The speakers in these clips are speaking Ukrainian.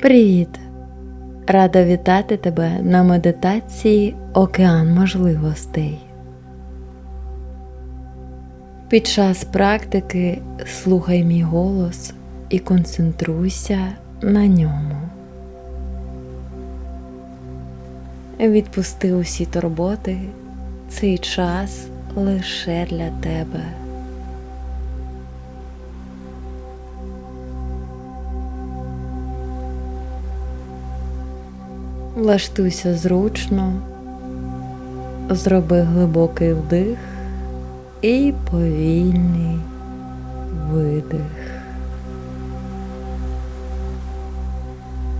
Привіт! Рада вітати тебе на медитації Океан можливостей. Під час практики слухай мій голос і концентруйся на ньому. Відпусти усі турботи, цей час лише для тебе. Влаштуйся зручно, зроби глибокий вдих і повільний видих.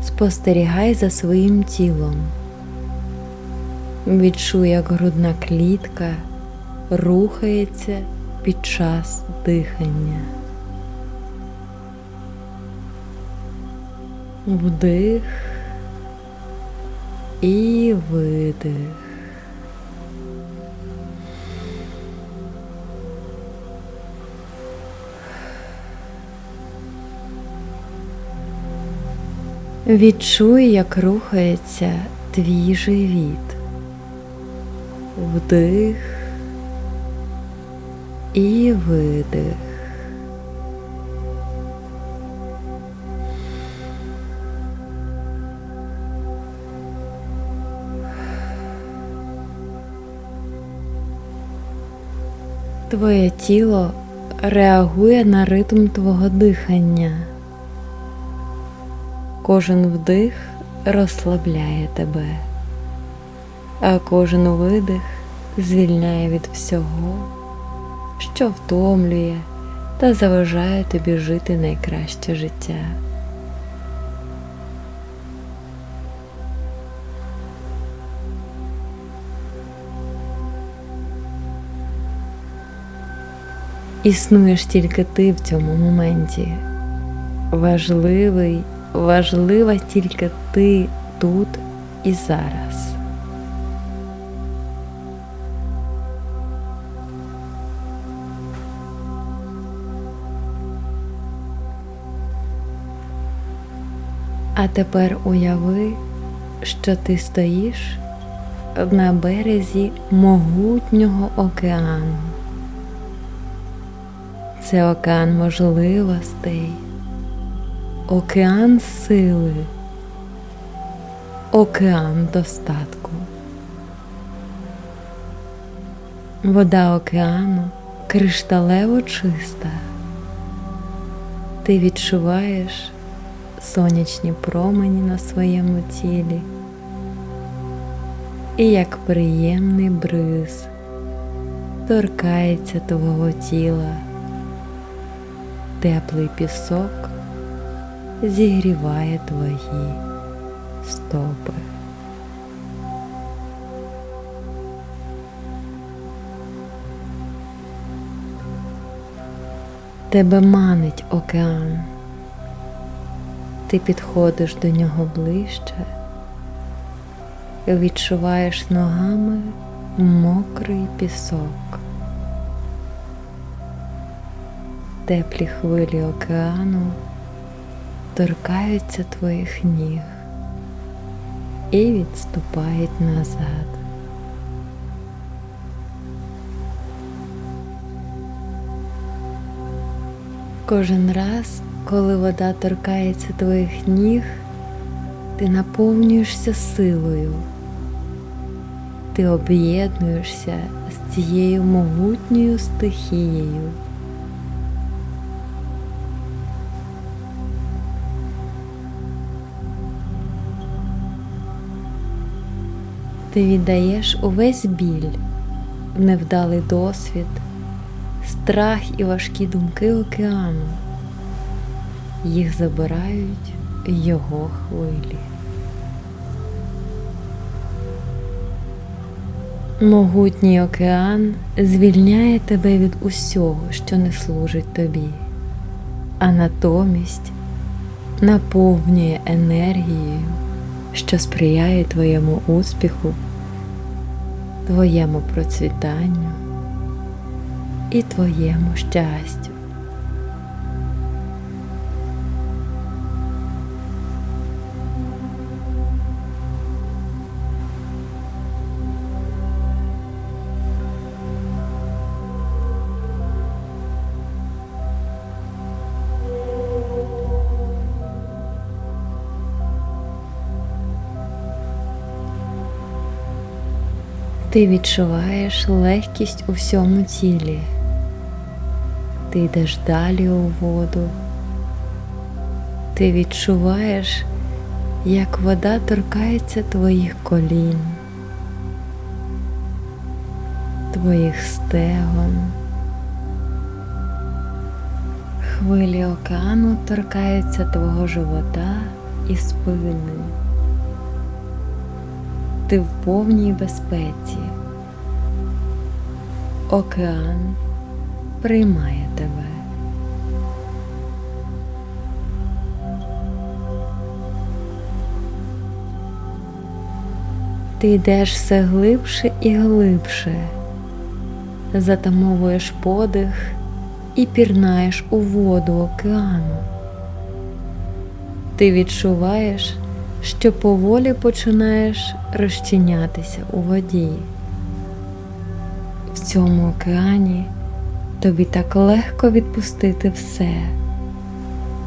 Спостерігай за своїм тілом. Відчуй, як грудна клітка рухається під час дихання. Вдих і видих. Відчуй, як рухається твій живіт. Вдих і видих. Твоє тіло реагує на ритм твого дихання. Кожен вдих розслабляє тебе, а кожен видих звільняє від всього, що втомлює та заважає тобі жити найкраще життя. Існуєш тільки ти в цьому моменті. Важливий, важлива тільки ти тут і зараз. А тепер уяви, що ти стоїш на березі могутнього океану. Це океан можливостей, океан сили, океан достатку. Вода океану кришталево чиста. Ти відчуваєш сонячні промені на своєму тілі і як приємний бриз торкається твого тіла. Теплий пісок зігріває твої стопи. Тебе манить океан. Ти підходиш до нього ближче, відчуваєш ногами мокрий пісок. Теплі хвилі океану торкаються твоїх ніг і відступають назад. Кожен раз, коли вода торкається твоїх ніг, ти наповнюєшся силою, ти об'єднуєшся з цією могутньою стихією. Ти віддаєш увесь біль, невдалий досвід, страх і важкі думки океану. Їх забирають його хвилі. Могутній океан звільняє тебе від усього, що не служить тобі, а натомість наповнює енергією, що сприяє твоєму успіху, твоєму процвітанню і твоєму щастю. Ти відчуваєш легкість у всьому тілі. Ти йдеш далі у воду. Ти відчуваєш, як вода торкається твоїх колін, твоїх стегон. Хвилі океану торкаються твого живота і спини. Ти в повній безпеці. Океан приймає тебе. Ти йдеш все глибше і глибше, затамовуєш подих і пірнаєш у воду океану. Ти відчуваєш, що поволі починаєш розчинятися у воді. В цьому океані тобі так легко відпустити все,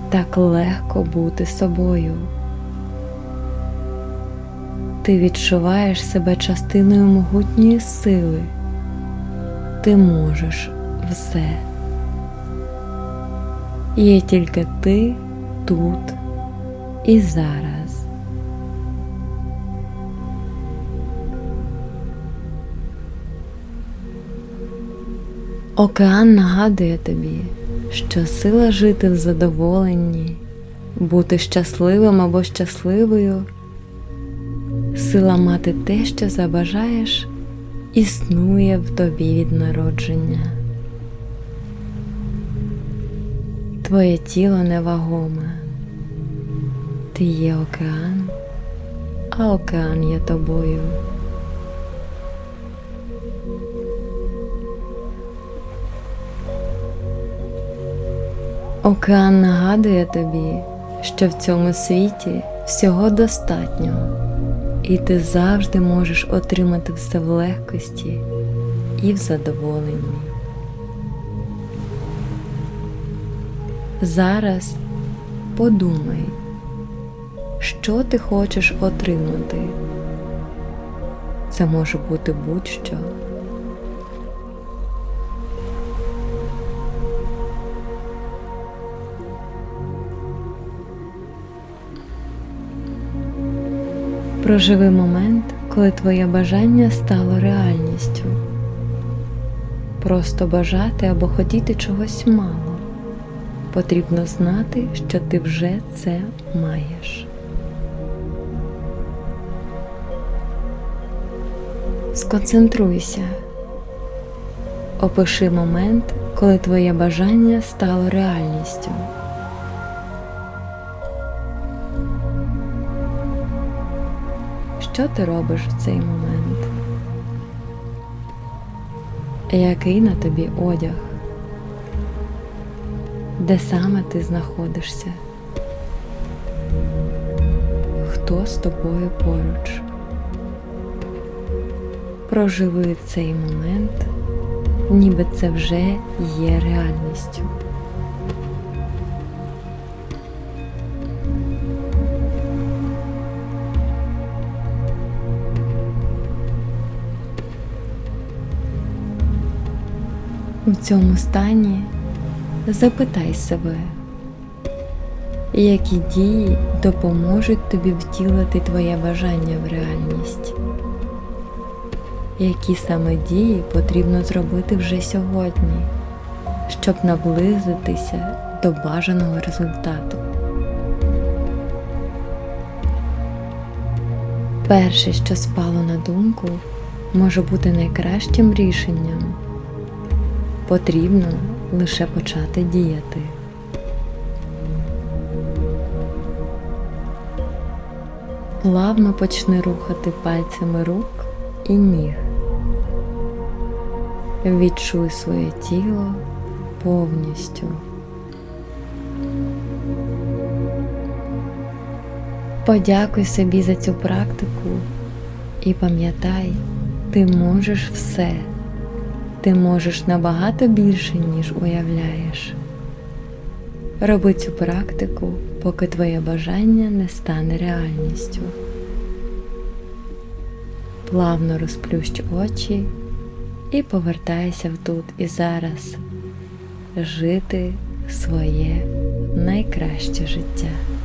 так легко бути собою. Ти відчуваєш себе частиною могутньої сили. Ти можеш все. Є тільки ти тут і зараз. Океан нагадує тобі, що сила жити в задоволенні, бути щасливим або щасливою, сила мати те, що забажаєш, існує в тобі від народження. Твоє тіло невагоме, ти є океан, а океан є тобою. Океан нагадує тобі, що в цьому світі всього достатньо, і ти завжди можеш отримати все в легкості і в задоволенні. Зараз подумай, що ти хочеш отримати. Це може бути будь-що. Проживи момент, коли твоє бажання стало реальністю. Просто бажати або хотіти чогось мало. Потрібно знати, що ти вже це маєш. Сконцентруйся. Опиши момент, коли твоє бажання стало реальністю. Що ти робиш в цей момент? Який на тобі одяг? Де саме ти знаходишся? Хто з тобою поруч? Проживи цей момент, ніби це вже є реальністю. У цьому стані запитай себе, які дії допоможуть тобі втілити твоє бажання в реальність, які саме дії потрібно зробити вже сьогодні, щоб наблизитися до бажаного результату. Перше, що спало на думку, може бути найкращим рішенням. Потрібно лише почати діяти. Плавно почни рухати пальцями рук і ніг. Відчуй своє тіло повністю. Подякуй собі за цю практику і пам'ятай, ти можеш все. Ти можеш набагато більше, ніж уявляєш. Роби цю практику, поки твоє бажання не стане реальністю. Плавно розплющ очі і повертайся в тут і зараз жити своє найкраще життя.